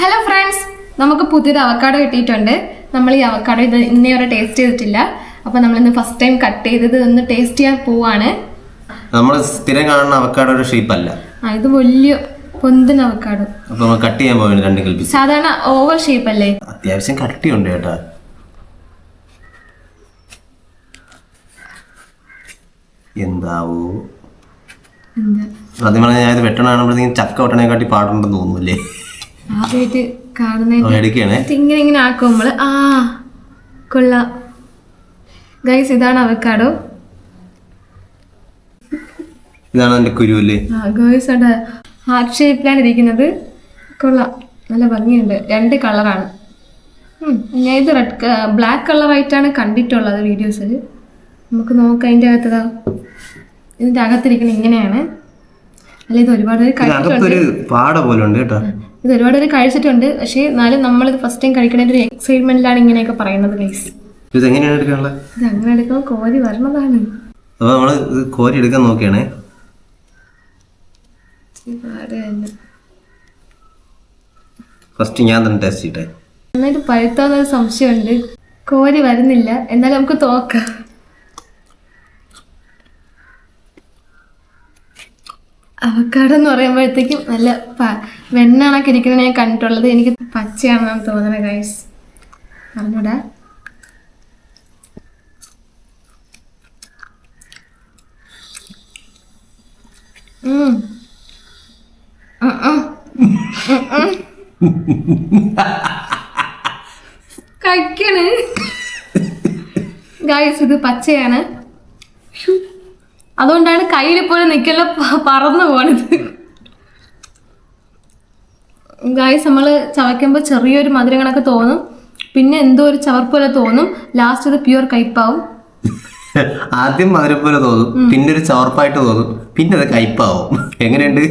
Hello friends നമുക്ക് പുതിയൊരു avocado കിട്ടിയിട്ടുണ്ട്. നമ്മൾ ഈ അവക്കാടോ ഇത് ഇന്നേ വരെ ടേസ്റ്റ് ചെയ്തിട്ടില്ല. അപ്പോൾ നമ്മളിന്ന് ഫസ്റ്റ് ടൈം കട്ട് ചെയ്തത് ഒന്ന് ടേസ്റ്റ് ചെയ്യാൻ പോവാണ്. നമ്മൾ സ്ഥിരം കാണുന്ന അവക്കാടൊരു ഷേപ്പ് അല്ല. ആ ഇത് വലിയ പൊന്തൻ അവക്കാടോ അപ്പോൾ നമ്മൾ കട്ട് ചെയ്യാൻ പോവുകയാണ് രണ്ട് കൽപ്പിച്ച് സാധാരണ ഓവർ ഷേപ്പ് അല്ലേ? അത്യാവശ്യം കട്ടിയുണ്ട് കേട്ടാ. എന്താവോ? എന്താ? സത്യം പറഞ്ഞാൽ ഞാൻ ഇത് വെട്ടണ കാണുമ്പോഴത്തേക്കും ചക്ക വെട്ടണേക്കാട്ടി പാടുണ്ടെന്ന് തോന്നുന്നില്ലേ ആദ്യമായിട്ട് കാണുന്ന അവൻ ഇങ്ങനെ ഇങ്ങനെ ആക്കും നമ്മൾ ആ കൊള്ളാം. ഗൈസ് ഇതാണ് അവക്കാടോ. ഇതാണ് എന്റെ കുരുവല്ലേ ഗേൾസ് ഉണ്ട് ഹാർട്ട് ഷേപ്പിലാണ് ഇരിക്കുന്നത്. കൊള്ളാം. നല്ല ഭംഗിയുണ്ട്. രണ്ട് കളറാണ് ഞാൻ ഇത് റെഡ് ബ്ലാക്ക് കളറായിട്ടാണ് കണ്ടിട്ടുള്ളത് വീഡിയോസിൽ നമുക്ക് നോക്കാം അതിന്റെ അകത്തതാ ഇതിന്റെ അകത്തിരിക്കുന്നത് ഇങ്ങനെയാണ്. അല്ലെ ഇത് ഒരുപാട് പേര് കഴിച്ചിട്ടുണ്ട് ഇത് ഒരുപാട് പേര് കഴിച്ചിട്ടുണ്ട്. പക്ഷേ എന്നാലും നമ്മൾ ഇത് ഫസ്റ്റ് ടൈം കഴിക്കണതിന്റെ ഒരു എക്സൈറ്റ്മെന്റിലാണ് ഇങ്ങനെയൊക്കെ പറയുന്നത് ഗൈസ് ഇത് എങ്ങനെയാണ് എടുക്കാനുള്ളത്? ഇത് അങ്ങനെ എടുക്കുമ്പോൾ കോരി വരണതാണ്. അപ്പോൾ നമ്മൾ കോരി എടുക്കാൻ നോക്കിയാണേ. ഫസ്റ്റ് ഞാൻ തന്നെ ടേസ്റ്റ് ചെയ്യട്ടെ. നന്നായിട്ട് പഴുത്താന്നൊരു സംശയമുണ്ട്. കോരി വരുന്നില്ല. എന്നാലും നമുക്ക് തോക്കാം. അവക്കാട് എന്ന് പറയുമ്പോഴത്തേക്കും നല്ല വെണ്ണാണൊക്കെ ഇരിക്കുന്നത് ഞാൻ കണ്ടിട്ടുള്ളത്. എനിക്ക് പച്ചയാണെന്നാണ് തോന്നുന്നത് ഗൈസ് അറിഞ്ഞൂടാ കഴിക്കണേ. ഗായ്സ് ഇത് പച്ചയാണ്. അതുകൊണ്ടാണ് കയ്യിൽ പോലെ നിൽക്കല പറന്നു പോണത്. ഗായ്സ് നമ്മൾ ചവയ്ക്കുമ്പോൾ ചെറിയൊരു മധുരം കണക്ക് തോന്നും. പിന്നെ എന്തോ ഒരു ചവർപ്പ് പോലെ തോന്നും. ലാസ്റ്റ് അത് പ്യുവർ കയ്പാവും. ആദ്യം മധുരം പോലെ തോന്നും. പിന്നെ ഒരു ചവർപ്പായിട്ട് തോന്നും. പിന്നെ അത് കയ്പാവും. എങ്ങനെയുണ്ട്?